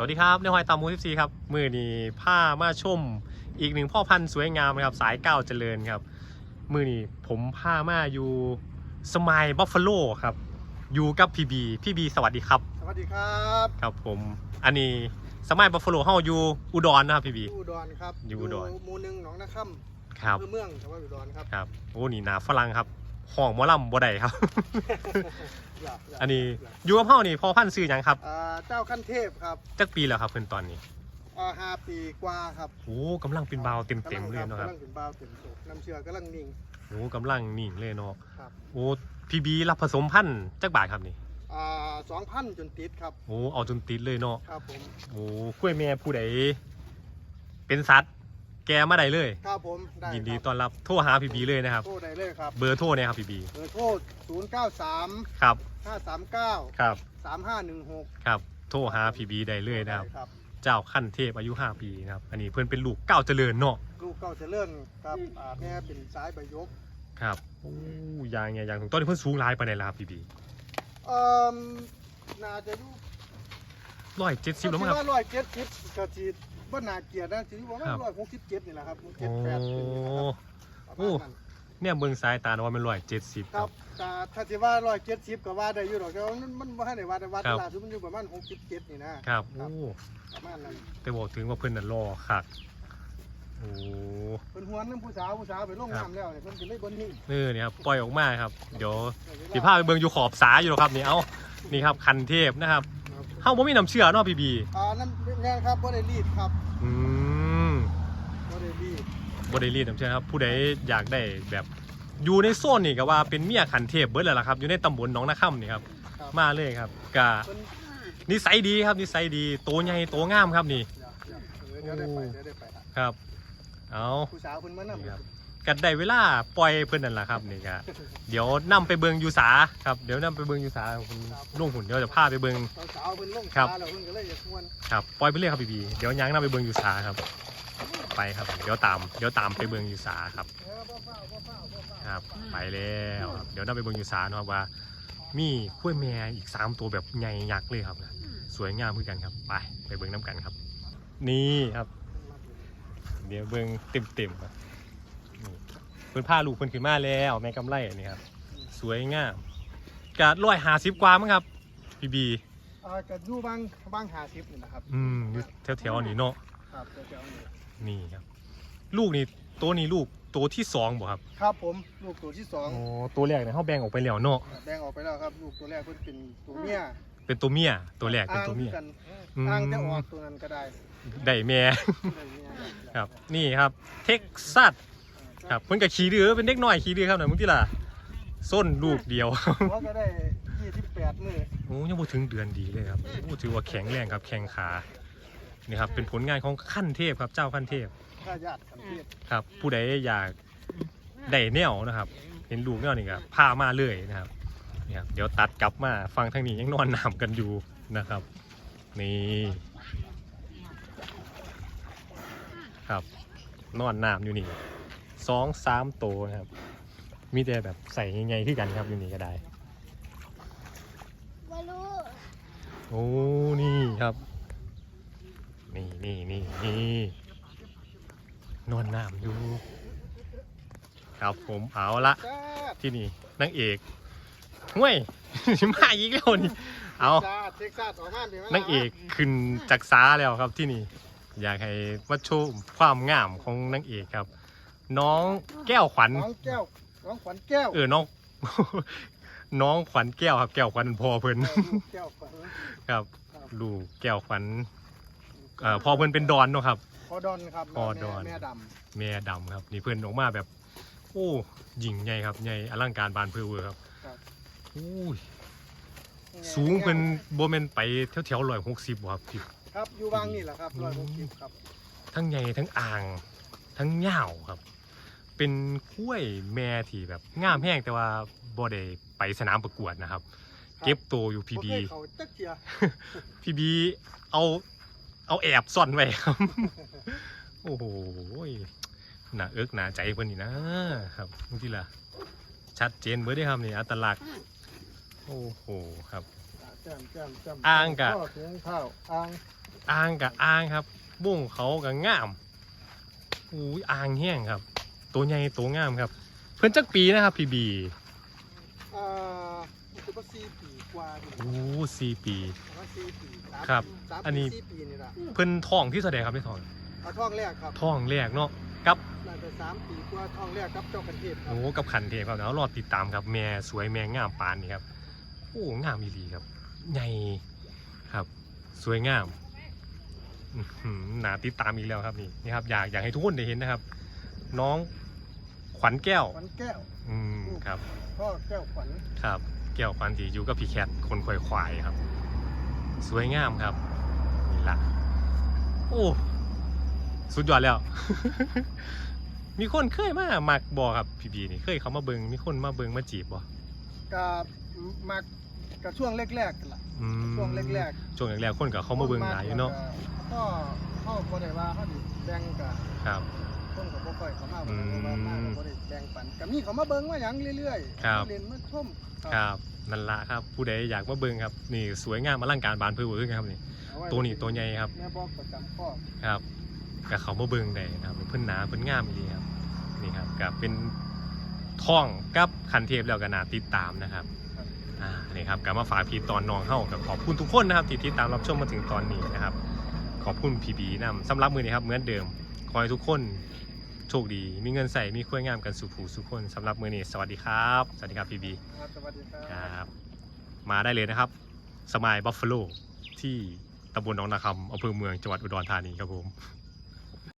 สวัสดีครับในหอยตามมูทิฟซีครับมือนี้ผ้ามาชมอีกหนึ่งพ่อพันธุ์สวยงามนะครับสายก้าวเจริญครับ มือนี้ผมผ้ามาอยู่สมายบัฟฟาโลครับ อยู่กับพี่บีพี่บีสวัสดีครับ สวัสดีครับครับผมอันนี้สมายบัฟฟาโลเฮาอยู่อุดรนะครับพี่บี อยู่อุดรครับอยู่อุดร หมู่หนึ่งหนองนาค่ครัำบอำเภอเมืองจังหวัดอุดรครับครับโอ้นี่หนาฝรั่งครับ ห้องหมอลำบ่ได้ครับอย่าย่าอันนี้ย่าอยู่กับเฮานี่พ่อพันธุ์ซื้อหยังครับ อ่าเจ้าขั้นเทพครับจักปีแล้วครับเพิ่นตอนนี้อ่าห้าปีกว่าครับโอ้กำลังเป็นบาวเต็มๆเลยเนาะครับกำลังเป็นบาวเต็มโตน้ำเชื่อกำลังนิ่ง โอ้กำลังนิ่งเลยเนาะครับ โอ้พี่บีรับผสมพันธุ์จักบาทครับนี่อ่าสองพันจนติดครับ โอ้เอาจนติดเลยเนาะครับผมโอ้กล้วยแม่ผู้ใดเป็นสัตว์ แกมาได้เลย ครับผมได้ยินดีครับต้อนรับโทรหาพี่บีเลยนะครับ โทรได้เลยครับ เบอร์โทรเนี่ยครับพี่บีเบอร์โทรศูนย์เก้าสามครับห้าสามเก้าครับสามห้าหนึ่งหกครับโทรหาพี่บีได้เลยนะครับครับเจ้าขั้นเทพอายุ 5 ปีนะครับ อันนี้เพื่อนเป็นลูกเก้าวเจริญเนาะลูกเก้าเจะเลื่อนครับอ่าแม่เป็นสายใบยกครับโอ้ยางไงยางถึงต้นนี้เพื่อนสูงหลายปานใดล่ะครับพี่บีเอ่อน่าจะอยู่ร้อยเจ็ดสิบแล้วมั้งครับว่าร้อยเจ็ดสิบกะจี บ่น่าเกลียดนะจีว่าครับร้อยหกสิบเจ็ดนี่แหละครับโอ้เจ็ดแปดนี่แหละครับประโอ้มาณนั้นเนี่ยเบิ่งสายตาเนาะว่ามันร้อยเจ็ดสิบคครัรับบ แต่ถ้าที่ว่าร้อยเจ็ดสิบก็ว่าได้อยู่หรอกแต่ว่ามันมันบ่ให้ได้ว่าแต่ว่าครับล่าสุดมันอยู่ประมาณหกสิบเจ็ดนี่นะครับโอ้ประมาณนั้นแต่บอกถึงว่าเพื่อนน่ะรอคักโอ้เพิ่นหวนน้ำผู้สาวผู้สาวไปลงครับน้ำแล้วเนี่ยเพิ่นก็เลยบ่นิ่งเออเนี่ยครับปล่อยออกมาครับ เดี๋ยวสิพาไปเบิ่งอยู่ขอบสาอยู่หรอกครับนี่เอ้านี่ครับคันเทพนะครับครับเฮาบ่มีน้ำเชื่อเนาะพี่บี อ่านั่น แน่ครับบ่ได้รีดครับอืมบ่ได้รีดบ่ได้รีดน้ำเชื่อครับ ผู้ใดอยากได้แบบอยู่ในโซนนี่ก็ว่าเป็นเมียคันเทพเบิดแล้วล่ะครับ อยู่ในตำบลหนองนาค่ำนี่ครับ ครับมาเลยครับกะเพิ่นนิสัยดีครับนิสัยดีโตใหญ่โตงามครับนี่อยากอยากเออเดี๋ยวได้ไปเดี๋ยวได้ไปละครับ เอา ผู้สาวเพิ่นมานำ นี่ครับ กันได้เวลาปล่อยเพิ่อนนั่นแหละครับนี่ก็เดี๋ยวนํไปเบิงยูสาครับเดี๋ยวนํไปเบิงยูสาคุณลุงหุ่นเดี๋ยวจะพาไปเบิงสาวเพิ่นลงครับแล้วเพิ่นก็เลยอยากชวนครับปล่อยไปเรื่อยครับพี่บีเดี๋ยวยังนํไปเบิงยูสาครับ ไปครับเดี๋ยวตามเดี๋ยวตามไปเบิงยูสาครับครับไปแล้วครับเดี๋ยวนํไปเบิงยูสาเนาะว่า มีขั้วยแม่อีกสามตัวแบบใหญ่ยักษ์เลยครับนะสวยงามเหมือนกันครับ ไปไปเบิงน้ำกันครับ นี่ครับ เดี๋ยวเบิงเต็มเต็มๆครับนี่ เพิ่นพาลูกเพิ่นขึ้นมาแล้วแม่กำไรนี่ครับ สวยงามกะร้อยหาสิบกว่ามั้งครับพี่บีอ่าก็อยู่บางบาง50นี่นะครับอืมอยู่แถวๆนี้เนาะครับแถวๆนี้นี่ครับ ลูกนี่ตัวนี้ลูกตัวที่สองบ่ครับครับผมลูกตัวที่สองอ๋อตัวแรกเนี่ยเขาแบ่งออกไปแล้วเนาะแบ่งออกไปแล้วครับ ลูกตัวแรกเพิ่นเป็นตัวเมียเป็นตัวเมียตัวแรกเป็นตัวเมีย อ้างกันอืม อ้างจะออกตัวนั้นก็ได้ได้แม่ ได้เมียครับนี่ครับ เท็กซัส ครับเพิ่นก็ขี่ดื้อเป็นเด็กน้อยขี่ดื้อครับหน่อยมึงที่ล่ะส้นลูกเดียวหัวก็ได้28มื้อโอ้ยังบ่ถึงเดือนดีเลยครับโอ้ถือว่าแข็งแรงครับแข็งขานี่ครับเป็นผลงานของขั้นเทพครับ เจ้าขั้นเทพถ้าญาติกันเทศครับ ผู้ใดอยากได้แนวนะครับ เห็นลูกแนวนี่ก็พามาเลยนะครับนี่ครับเดี๋ยวตัดกลับมาฟังทางนี้ยังนอนหนามกันอยู่นะครับ นี่ครับนอนน้ำอยู่นี่ สองสามโตวนะครับ มีแต่แบบใส่ใหญ่ๆที่กันครับอยู่นี่ก็ได้ไม่รู้โอ้นี่ครับ นี่นี่นี่นี่นอนน้ำอยู่ ครับผมเอาละจ้าที่นี่นางเอกห่วย มาอีกแล้วนี่เอาจ้าเท็กซัสออกมาดีไหมนางเอกขึ้นจากซ้าแล้วครับที่นี่ อยากให้มาโชว์ความงามของนางเอกครับ น้องแก้วขวัญน้องแก้ว น้องขวัญแก้วเออน้อง น้องขวัญแก้วครับ แก้วขวัญพ่อเพิ่นเออลูกแก้วขวัญครับครับ ลูกแก้วขวัญเอ่อพ่อเพิ่นเป็นดอนเนาะครับ พอดอนครับพอดอน แม่แม่ดแม่ดำครับ นี่เพิ่นออกมาแบบ โอ้ยิ่งใหญ่ครับใหญ่อลังการบานเพื่อเวอร์ครับำครับโอ้ยนี่ไสูงเป็นโบเมนไปแถวแถวร้อยหกสิบครับพี่ ครับอยู่บางนี่แหละครับร้อยหกสิบครับ ทั้งใหญ่ทั้งอ่าง ทั้งยาวครับ เป็นคุ้วยแม่ที่แบบงามแห้งแต่ว่าบ่ได้ไปสนามประกวดนะครับ เก็บตัวอยู่พีบ่บีเคยเขาจักเทียพีบีเอาเอาแอบซ่อนไว้ครับ โอ้โหหนาเอิกหนาใจเพิ่นนี่นะครับบางทีล่ะชัดเจนเบิดได้ครับนี่อัตลักษณ์โอ้โหครับแจ่มแจ่มแจ่มอ่างกะข้อถึงข้าวอ่างอ่างกับอ่างครับบุ้งเขากับงามอู้ยอ่างแห้งครับ ตัวใหญ่ตัวงามครับ เพิ่นจักปีนะครับพี่บีอ่ามันจะก็สี่ปีกว่าอยู่โอ้สี่ปี ประมาณสี่ปีสามครับสามอันนี้ ปีสี่ปีนี่แหละเพิ่นท้องที่แสดงครับพี่ทองเอาท่องแรกครับท้องแรกเนาะกับน่าจะสามปีกว่าท่องแรกครับเจ้ากันเทพครับโอ้กับขันเทพครับแล้วรอติดตามครับแม่สวยแม่งามปานนี่ครับโอ้งามอีหลีครับ ใหญ่ครับ สวยงามอื้อหือหนาติดตามอีกแล้วครับนี่นี่ครับอยากอยากให้ทุกคนได้เห็นนะครับ น้องขวัญแก้ว ขวัญแก้วอืมครับ พ่อแก้วขวัญครับ แก้วขวัญที่อยู่กับพี่แคทคนควายควายครับ สวยงามครับ นี่ละโอ้สุดยอดแล้ว มีคนเคยมามักบอครับพี่บีนี่เคยเขามาเบิงมีคนมาเบิงมาจีบบ่กับมักกับช่วงแรกๆกันล่ะอืมช่วงแรกช่วงแรกๆคนกับๆเขามาเบิงหลายอยู่เนาะก็เข้าบ่ได้ว่าเขาดิแบ่งกับ ครับ คนกับบ่ค่อยเขามาอืบ่มได้ว่ามาก็บ่ได้แบ่งปันก็มีเขามาเบิ่งว่าหยังเรื่อยๆครับมาเล่นมาชมครับนั่นละครับ ผู้ใดอยากมาเบิงครับ นี่สวยงามอลังการบานเพื่อเวอร์ครับนี่ เอาไตัวนี้ตัวใหญ่ครับ แม่บอกประจำข้อครับกับเขามาเบิงได้นะครับเพิ่นหนาเพิ่นงามดีครับ นี่ครับกับเป็นท่องกับคันเทพแล้วก็น่าติดตามนะครับครับอ่า นี่ครับกับมาฝากพีตอนน้องเฮากับขอบคุณทุกคนนะครับที่ติดตามรับชมมาถึงตอนนี้นะครับ ขอบคุณพีบีนํสำหรับมือนี้ครับเหมือนเดิม ขอให้ทุกคน โชคดี มีเงินใส่มีคุยงามกันสุขผูสุขคนสำหรับมือนี้สวัสดีครับ สวัสดีครับพีบีครับสวัสดีครับครับ มาได้เลยนะครับ สมายบัฟฟาโลที่ตำบลหนองนาคำอำเภอเมืองจังหวัดอุดรธานีครับผม